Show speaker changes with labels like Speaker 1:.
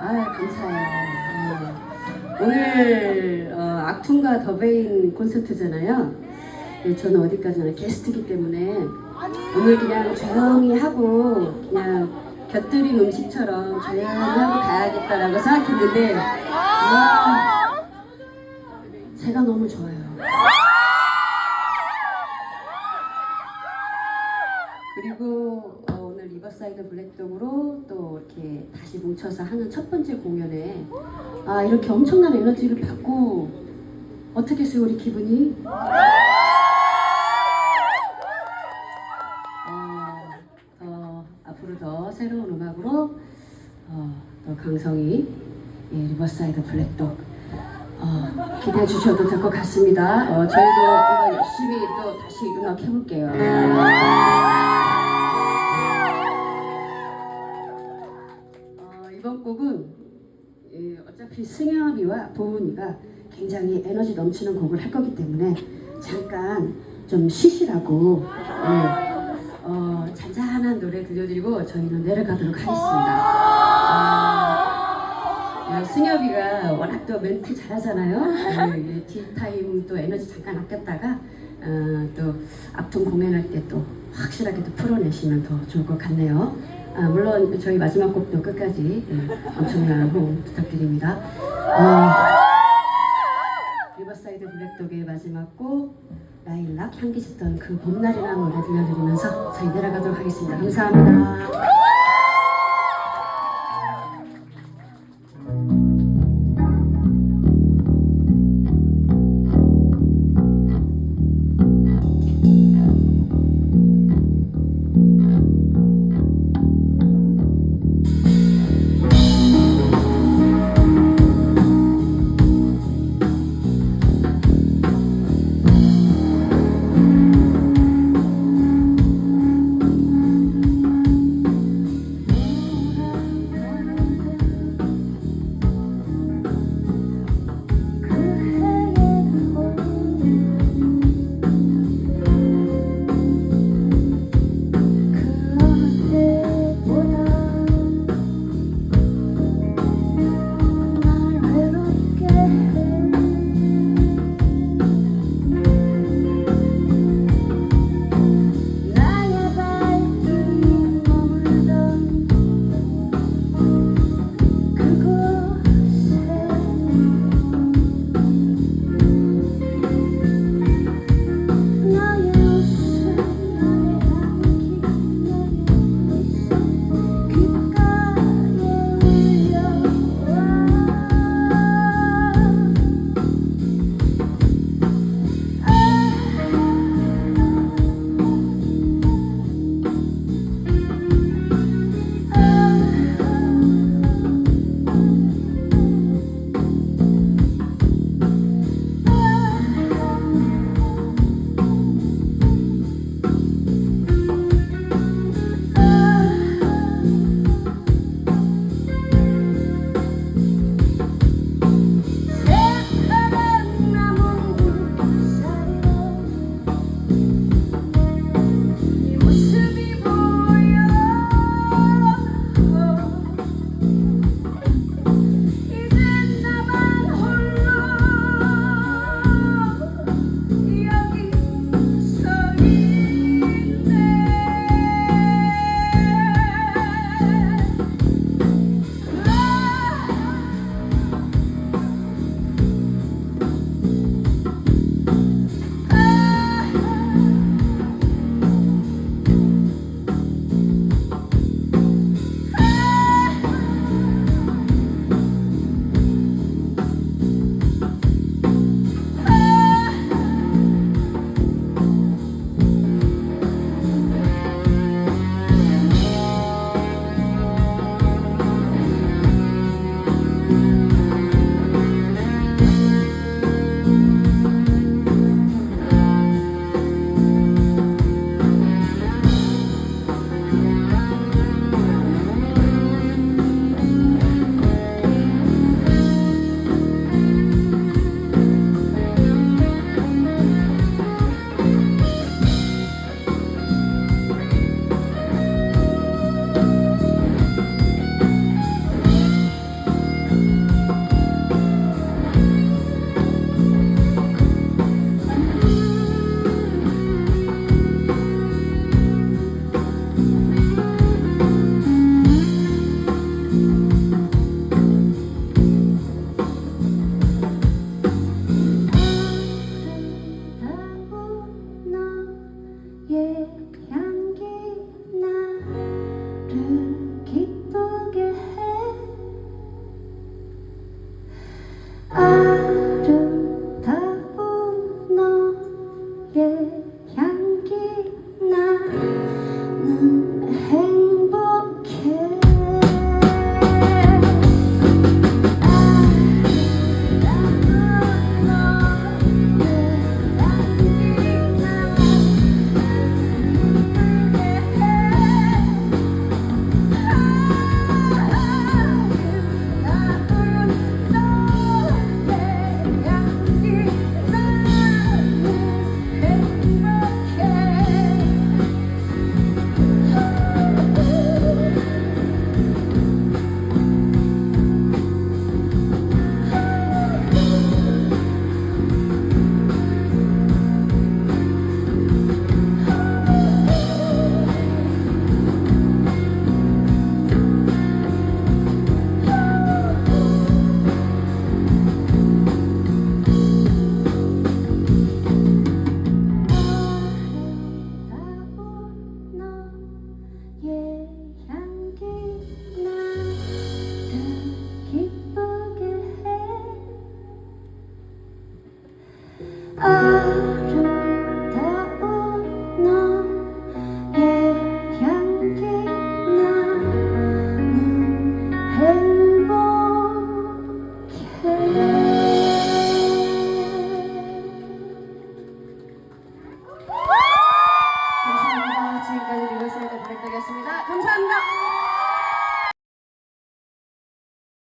Speaker 1: 아, 감사해요. 네. 오늘 어, 악퉁과 더베인 콘서트잖아요. 네, 저는 어디까지나 게스트기 때문에 오늘 그냥 조용히 하고 그냥 곁들인 음식처럼 조용히 하고 가야겠다라고 생각했는데 와, 제가 너무 좋아요. 그리고 어, 오늘 리버사이드 블랙독으로 또 이렇게 다시 뭉쳐서 하는 첫 번째 공연에 아 이렇게 엄청난 에너지를 받고 어떻겠어요 우리 기분이? 어, 더 앞으로 더 새로운 음악으로 어, 더 강성이 예, 리버사이드 블랙독 어, 기대해 주셔도 될 것 같습니다. 어, 저희도 열심히 또 다시 음악 해볼게요. 곡은 예, 어차피 승엽이와 도훈이가 굉장히 에너지 넘치는 곡을 할 거기 때문에 잠깐 좀 쉬시라고 예, 어, 잔잔한 노래 들려드리고 저희는 내려가도록 하겠습니다. 아, 예, 승엽이가 워낙 또 멘트 잘하잖아요. 예, 예, 딜타임 또 에너지 잠깐 아꼈다가 어, 또 앞통 공연할 때 또 확실하게 또 풀어내시면 더 좋을 것 같네요. 아, 물론 저희 마지막 곡도 끝까지 예, 엄청난 호응 부탁드립니다. 어, 리버사이드 블랙독의 마지막 곡 라일락 향기 짙던 그 봄날이라는 노래 들려드리면서 저희 내려가도록 하겠습니다. 감사합니다. Oh.